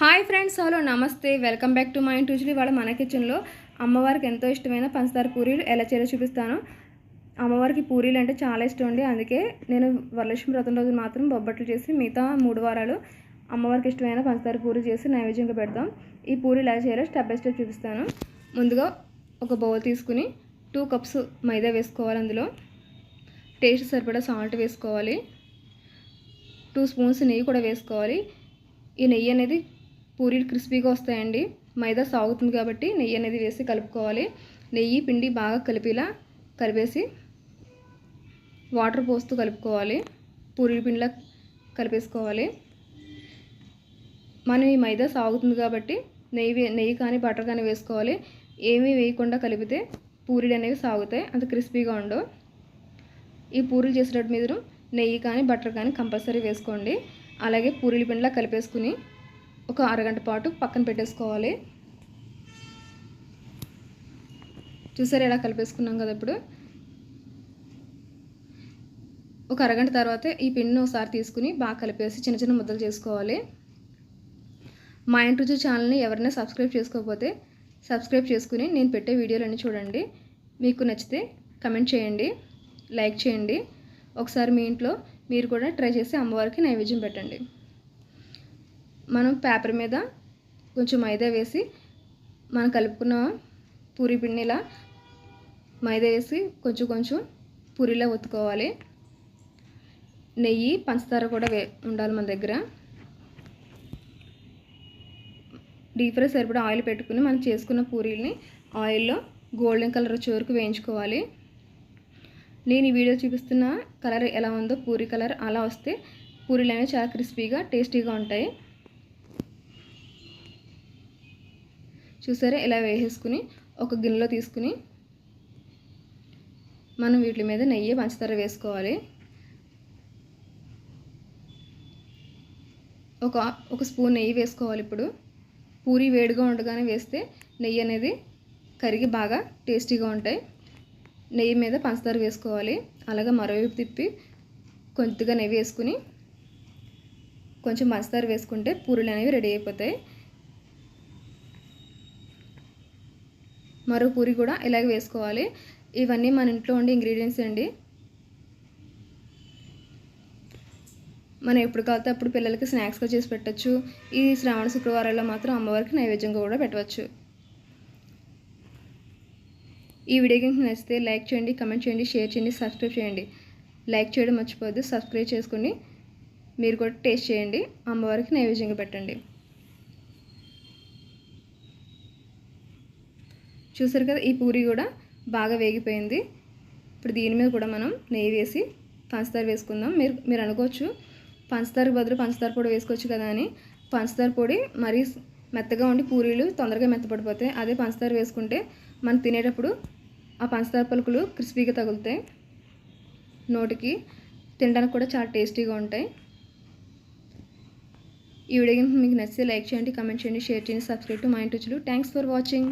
Hi friends hello నమస్తే. Welcome back to my ఇంటూజులీ వాళ్ళ మన కిచెన్లో అమ్మవారికి ఎంతో ఇష్టమైన పంచదార పూరీలు ఎలా చేయాలో చూపిస్తాను. అమ్మవారికి పూరీలు అంటే చాలా ఇష్టం అండి. అందుకే నేను వరలక్ష్మి వ్రతం రోజు మాత్రం బొబ్బట్లు చేసి మిగతా మూడు వారాలు అమ్మవారికి ఇష్టమైన పంచదార పూరి చేసి నైవేద్యంగా పెడతాం. ఈ పూరి ఎలా చేయాలో స్టెప్ బై స్టెప్ చూపిస్తాను. ముందుగా ఒక బౌల్ తీసుకుని టూ కప్స్ మైదా వేసుకోవాలి అందులో. టేస్ట్ సరిపడా సాల్ట్ వేసుకోవాలి. టూ స్పూన్స్ నెయ్యి కూడా వేసుకోవాలి. ఈ నెయ్యి అనేది పూరీలు క్రిస్పీగా వస్తాయండి. మైదా సాగుతుంది కాబట్టి నెయ్యి అనేది వేసి కలుపుకోవాలి. నెయ్యి పిండి బాగా కలిపేలా కలిపేసి వాటర్ పోస్తూ కలుపుకోవాలి. పూరీల పిండిలా కలిపేసుకోవాలి. మనం ఈ మైదా సాగుతుంది కాబట్టి నెయ్యి నెయ్యి కానీ బటర్ కానీ వేసుకోవాలి. ఏమీ వేయకుండా కలిపితే పూరీలు అనేవి సాగుతాయి. అంత క్రిస్పీగా ఉండవు. ఈ పూరీలు చేసేటప్పుడు మీరు నెయ్యి కానీ బటర్ కానీ కంపల్సరీ వేసుకోండి. అలాగే పూరీల పిండిలా కలిపేసుకుని ఒక అరగంట పాటు పక్కన పెట్టేసుకోవాలి. చూసారు ఎలా కలిపేసుకున్నాం కదా ఇప్పుడు? ఒక అరగంట తర్వాత ఈ పిండిని ఒకసారి తీసుకుని బాగా కలిపేసి చిన్న చిన్న ముద్దలు చేసుకోవాలి. మా ఇంటి ఛానల్ని ఎవరైనా సబ్స్క్రైబ్ చేసుకోకపోతే సబ్స్క్రైబ్ చేసుకుని నేను పెట్టే వీడియోలన్నీ చూడండి. మీకు నచ్చితే కమెంట్ చేయండి లైక్ చేయండి. ఒకసారి మీ ఇంట్లో మీరు కూడా ట్రై చేసి అమ్మవారికి నైవేద్యం పెట్టండి. మనం పేపర్ మీద కొంచెం మైదా వేసి మనం కలుపుకున్న పూరి పిండిలా మైదా వేసి కొంచెం కొంచెం పూరిలా ఒత్తుకోవాలి. నెయ్యి పంచదార కూడా వే ఉండాలి మన దగ్గర. డీప్ ఫ్రై సరిపడా ఆయిల్ పెట్టుకుని మనం చేసుకున్న పూరీల్ని ఆయిల్లో గోల్డెన్ కలర్ వచ్చే వరకు వేయించుకోవాలి. నేను ఈ వీడియో చూపిస్తున్న కలర్ ఎలా ఉందో పూరి కలర్ అలా వస్తే పూరీలు అనేవి చాలా క్రిస్పీగా టేస్టీగా ఉంటాయి. చూసారా? ఇలా వేసేసుకుని ఒక గిన్నెలో తీసుకుని మనం వీటి మీద నెయ్యి పంచదార వేసుకోవాలి. ఒక ఒక స్పూన్ నెయ్యి వేసుకోవాలి ఇప్పుడు. పూరి వేడిగా ఉండగానే వేస్తే నెయ్యి అనేది కరిగి బాగా టేస్టీగా ఉంటాయి. నెయ్యి మీద పంచదార వేసుకోవాలి. అలాగే మరోవైపు తిప్పి కొద్దిగా నెయ్యి వేసుకుని కొంచెం పంచదార వేసుకుంటే పూరీలు అనేవి రెడీ అయిపోతాయి. మరో పూరి కూడా ఇలాగే వేసుకోవాలి. ఇవన్నీ మన ఇంట్లో ఉండే ఇంగ్రీడియంట్స్ అండి. మనం ఎప్పుడు కావాలితే అప్పుడు పిల్లలకి స్నాక్స్గా చేసి పెట్టచ్చు. ఈ శ్రావణ శుక్రవారాల్లో మాత్రం అమ్మవారికి నైవేద్యంగా కూడా పెట్టవచ్చు. ఈ వీడియో కనుక నచ్చితే లైక్ చేయండి కమెంట్ చేయండి షేర్ చేయండి సబ్స్క్రైబ్ చేయండి. లైక్ చేయడం మర్చిపోద్దు సబ్స్క్రైబ్ చేసుకుని మీరు కూడా టేస్ట్ చేయండి. అమ్మవారికి నైవేద్యంగా పెట్టండి. చూసారు కదా ఈ పూరి కూడా బాగా వేగిపోయింది. ఇప్పుడు దీని మీద కూడా మనం నెయ్యి వేసి పంచదార వేసుకుందాం. మీరు మీరు అనుకోవచ్చు పంచదార బదులు పంచదార పొడి వేసుకోవచ్చు కదా అని. పంచదార పొడి మరీ మెత్తగా ఉండి పూరీలు తొందరగా మెత్తపడిపోతాయి. అదే పంచదార వేసుకుంటే మనం తినేటప్పుడు ఆ పంచదార పలుకులు క్రిస్పీగా తగులుతాయి. నోటికి తినడానికి కూడా చాలా టేస్టీగా ఉంటాయి. ఈ వీడియో మీకు నచ్చితే లైక్ చేయండి కమెంట్ చేయండి షేర్ చేయండి సబ్స్క్రైబ్ టు మై ఇంటి థ్యాంక్స్ ఫర్ వాచింగ్